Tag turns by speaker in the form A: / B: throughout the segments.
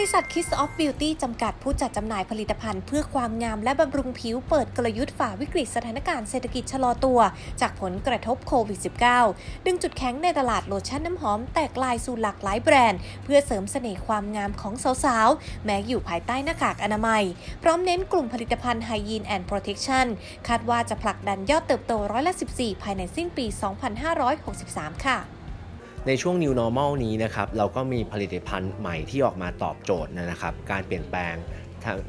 A: ริษัท Kiss of Beauty จำกัดผู้จัดจำหน่ายผลิตภัณฑ์เพื่อความงามและบำรุงผิวเปิดกลยุทธ์ฝ่าวิกฤตสถานการณ์เศรษฐกิจชะลอตัว จากผลกระทบโควิด -19 ดึงจุดแข็งในตลาดโลชั่นน้ำหอมแตกลายสู่หลากหลายแบรนด์ เพื่อเสริมเสน่ห์ความงามของสาวๆ แม้อยู่ภายใต้หน้ากากอนามัย พร้อมเน้นกลุ่มผลิตภัณฑ์ Hygiene and Protection คาดว่าจะผลักดันยอดเติบโตร้อยละ 14 ภายในสิ้นปี 2563 ค่ะ
B: ในช่วง New Normal นี้นะครับเราก็มีผลิตภัณฑ์ใหม่ที่ออกมาตอบโจทย์นะครับ การเปลี่ยนแปลง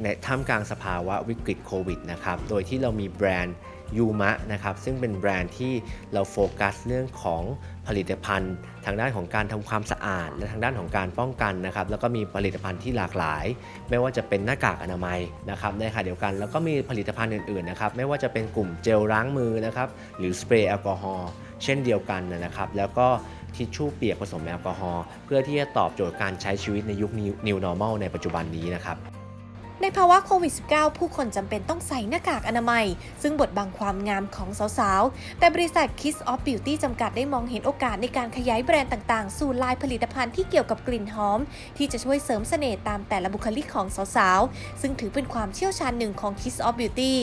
B: ในท่ามกลางสภาวะวิกฤตโควิดนะครับโดยที่เรามีแบรนด์ยูมะนะครับซึ่งเป็นแบรนด์ที่เราโฟกัสเรื่องของผลิตภัณฑ์ ทางด้านของการทำความสะอาด และทางด้านของการป้องกันนะครับแล้วก็มีผลิตภัณฑ์ที่หลากหลาย ไม่ว่าจะเป็นหน้ากากอนามัยนะครับในขณะเดียวกันแล้วก็มีผลิตภัณฑ์อื่นๆนะครับไม่ว่าจะเป็นกลุ่มเจลล้างมือนะครับหรือสเปรย์แอลกอฮอล์ เช่นเดียวกันนะครับ แล้วก็ทิชชู่เปียกผสมแอลกอฮอล์เพื่อที่จะตอบโจทย์การใช้ชีวิตในยุค New normal ในปัจจุบันนี้นะครับ
A: ในภาวะโควิด -19 ผู้คนจำเป็นต้องใส่หน้ากากอนามัย ซึ่งบดบังความงามของสาวๆ แต่บริษัท Kiss of Beauty จำกัดได้มองเห็นโอกาสในการขยายแบรนด์ต่างๆ สู่ลายผลิตภัณฑ์ที่เกี่ยวกับกลิ่นหอม ที่จะช่วยเสริมเสน่ห์ตามแต่ละบุคลิกของสาวๆ ซึ่งถือเป็นความเชี่ยวชาญหนึ่งของ Kiss of Beauty